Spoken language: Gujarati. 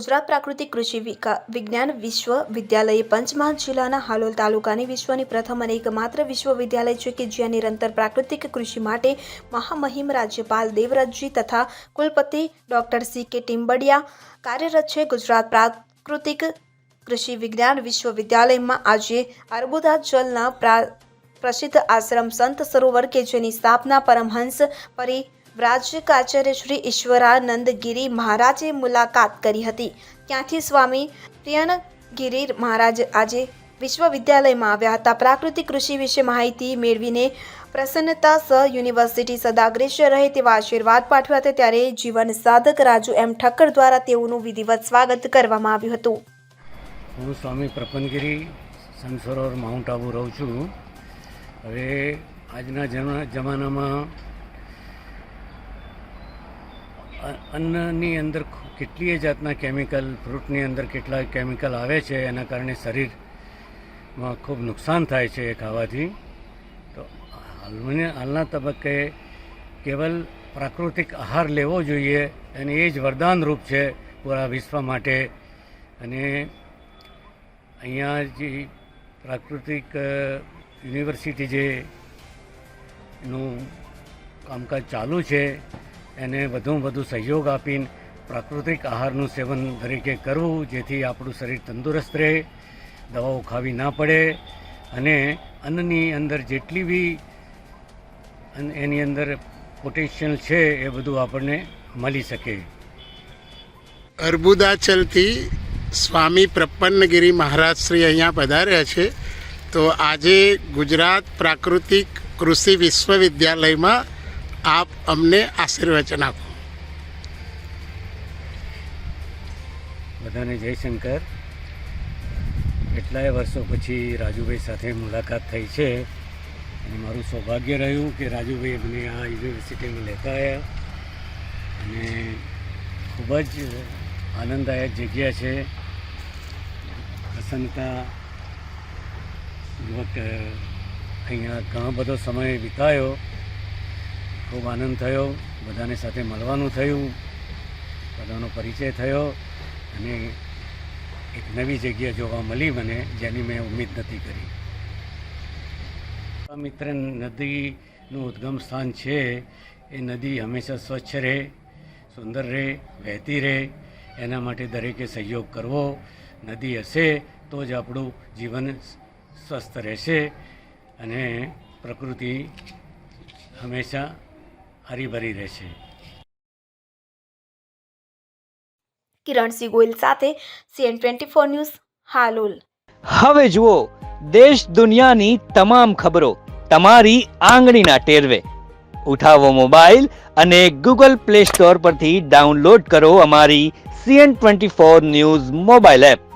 ગુજરાત પ્રાકૃતિક કૃષિ વિજ્ઞાન વિશ્વવિદ્યાલય પંચમહાલ જિલ્લાના હાલોલ તાલુકાની વિશ્વની પ્રથમ અને એકમાત્ર વિશ્વવિદ્યાલય છે કે જ્યાં નિરંતર પ્રાકૃતિક કૃષિ માટે મહામહિમ રાજ્યપાલ દેવવ્રતજી તથા કુલપતિ ડોક્ટર સી કે ટીમ્બડિયા કાર્યરત છે. ગુજરાત પ્રાકૃતિક કૃષિ વિજ્ઞાન વિશ્વવિદ્યાલયમાં આજે અર્બુદા જલના પ્રા, પ્રસિદ્ધ આશ્રમ સંત સરોવર કે જેની સ્થાપના પરમહંસ પરિવ્રાજકાચાર્ય શ્રી ઈશ્વરાનંદ ગિરી મહારાજે મુલાકાત કરી હતી. ત્યાંથી સ્વામી પ્રિયનગિરી મહારાજ આજે વિશ્વવિદ્યાલયમાં આવ્યા હતા. પ્રાકૃતિક કૃષિ વિશે માહિતી મેળવીને પ્રસન્નતા સહ યુનિવર્સિટી સદાગ્રેશ્ય રહે તેવા આશીર્વાદ પાઠવ્યા હતા. ત્યારે જીવન સાધક રાજુ એમ ઠક્કર દ્વારા તેઓનું વિધિવત સ્વાગત કરવામાં આવ્યું હતું. હું સ્વામી પ્રપનગીરી સનસરોવર માઉન્ટ આબુ રહું છું. હવે આજના જમા- જમાનામાં અન્નની અંદર કેટલીય જાતના કેમિકલ ફ્રૂટની અંદર કેટલા કેમિકલ આવે છે, એના કારણે શરીરમાં ખૂબ નુકસાન થાય છે એ ખાવાથી. તો હાલમાં, હાલના તબક્કે કેવલ પ્રાકૃતિક આહાર લેવો જોઈએ અને એ જ વરદાનરૂપ છે પૂરા વિશ્વ માટે. અને અહીંયા જે પ્રાકૃતિક યુનિવર્સિટી જે નું કામકાજ ચાલુ છે એને વધુમાં વધુ સહયોગ આપીને પ્રાકૃતિક આહારનું સેવન તરીકે કરવું, જેથી આપણું શરીર તંદુરસ્ત રહે, દવાઓ ખાવી ના પડે, અને અન્નની અંદર જેટલી બી એની અંદર પોટેન્શિયલ છે એ બધું આપણને મળી શકે. અર્બુદાચલથી સ્વામી પ્રપન્નગિરી મહારાજ શ્રી અહીંયા પધાર્યા છે. તો આજે ગુજરાત પ્રાકૃતિક કૃષિ વિશ્વવિદ્યાલયમાં આપ અમને આશીર્વચન આપો. બધાને જયશંકર કેટલાય વર્ષો પછી રાજુભાઈ સાથે મુલાકાત થઈ છે અને મારું સૌભાગ્ય રહ્યું કે રાજુભાઈ મને આ યુનિવર્સિટીમાં લેતા આવ્યા અને ખૂબ જ આનંદદાયક જગ્યા છે. પ્રસન્નતા યુવક અહીંયા ઘણો બધો સમય વિતાયો. ખૂબ આનંદ થયો, બધાને સાથે મળવાનું થયું, બધાનો પરિચય થયો અને એક નવી જગ્યા જોવા મળી મને જેની મેં ઉમ્મીદ નથી કરી. મિત્ર નદીનું ઉદ્ગમ સ્થાન છે. એ નદી હંમેશા સ્વચ્છ રહે, સુંદર રહે, વહેતી રહે. એના માટે દરેકે સહયોગ કરવો. નદી હશે તો જ આપણું જીવન સ્વસ્થ રહેશે અને પ્રકૃતિ હંમેશા હરીભરી રહેશે. કિરણસિંહ ગોયલ સાથે CN twenty four news Halol. હવે જુઓ દેશ દુનિયાની તમામ ખબરો તમારી આંગળીના ટેરવે. ઉઠાવો મોબાઈલ અને ગૂગલ પ્લે સ્ટોર પરથી ડાઉનલોડ કરો અમારી CN twenty four news mobile app.